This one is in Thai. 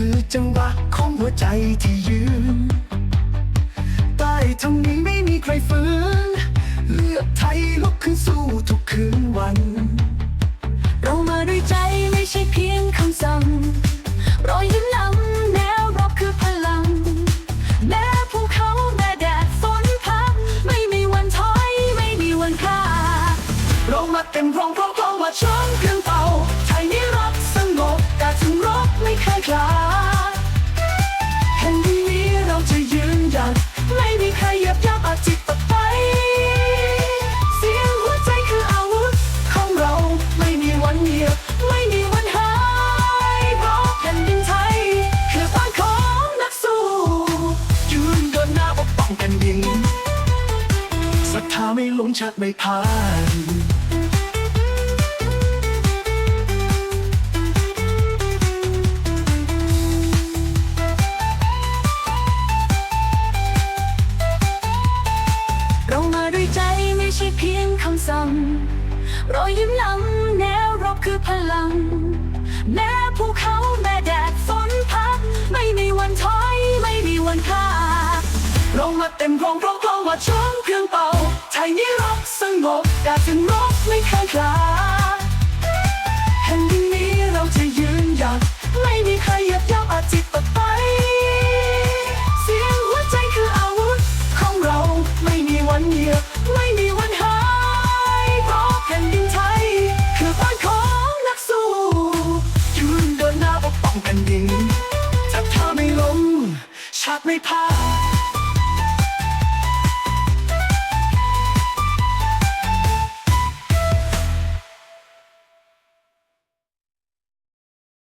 คือจังหวะของหัวใจที่ยืนใต้ทั้งนี้ไม่มีใครฝืน เลือกไทยลุก ไม่ล้มชัดไม่พานเรามาด้วยใจไม่ใช่เพียงคำสั่งรอยยิ้มนำแนวรบคือพลัง แม้ภูเขาแม้แดด เรามาเต็มพร้อมเพราะเพราะว่าช้อนเครื่องเป่า ไทยนี้รักสงบแต่ถึงรบไม่เคยคลาดแผ่นดินนี้เราจะยืนหยัดไม่มีใครหยียบย่ำอาจิตตกไป เสียงหัวใจคืออาวุธ ของเราไม่มีวันเหยียบไม่มีวันหายเพราะแผ่นดินไทย คือบ้านของนักสู้ยืนเดินหน้าปกป้องแผ่นดินจับเธอไม่ล้มชาติไม่พลา